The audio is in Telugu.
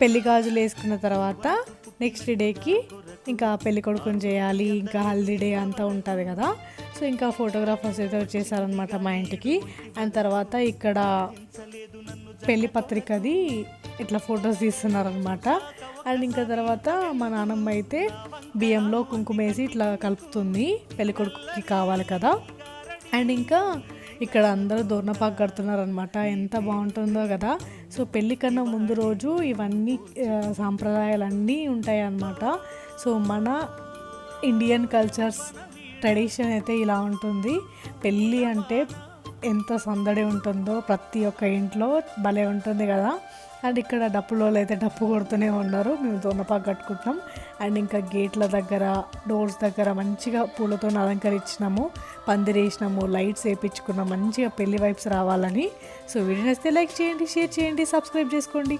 పెళ్ళి గాజులు వేసుకున్న తర్వాత నెక్స్ట్ డేకి ఇంకా పెళ్ళి కొడుకుని చేయాలి ఇంకా హల్దీ డే అంతా ఉంటుంది కదా. సో ఇంకా ఫోటోగ్రాఫర్స్ అయితే వచ్చేసారనమాట మా ఇంటికి. అండ్ తర్వాత ఇక్కడ పెళ్ళి పత్రికది ఇట్లా ఫొటోస్ తీస్తున్నారనమాట అండ్ ఇంకా తర్వాత మా నాన్నమ్మ అయితే బియ్యంలో కుంకుమ వేసి ఇట్లా కలుపుతుంది పెళ్ళికొడుకుకి కావాలి కదా. అండ్ ఇంకా ఇక్కడ అందరూ దూర్ణపాకు కడుతున్నారు అనమాట ఎంత బాగుంటుందో కదా. సో పెళ్ళి కన్నా ముందు రోజు ఇవన్నీ సాంప్రదాయాలు సాంప్రదాయాలన్నీ ఉంటాయి అన్నమాట సో మన ఇండియన్ కల్చర్స్ ట్రెడిషన్ అయితే ఇలా ఉంటుంది. పెళ్ళి అంటే ఎంత సందడి ఉంటుందో ప్రతి ఒక్క ఇంట్లో భలే ఉంటుంది కదా. అండ్ ఇక్కడ డప్పులో అయితే డప్పు కొడుతూనే ఉన్నారు. మేము దొన్నపాకు కట్టుకుంటున్నాం. అండ్ ఇంకా గేట్ల దగ్గర డోర్స్ దగ్గర మంచిగా పూలతో అలంకరించినాము. పందిరేసినాము లైట్స్ వేయించుకున్నాం మంచిగా పెళ్ళి వైబ్స్ రావాలని. సో వీడియో నచ్చితే లైక్ చేయండి షేర్ చేయండి సబ్స్క్రైబ్ చేసుకోండి.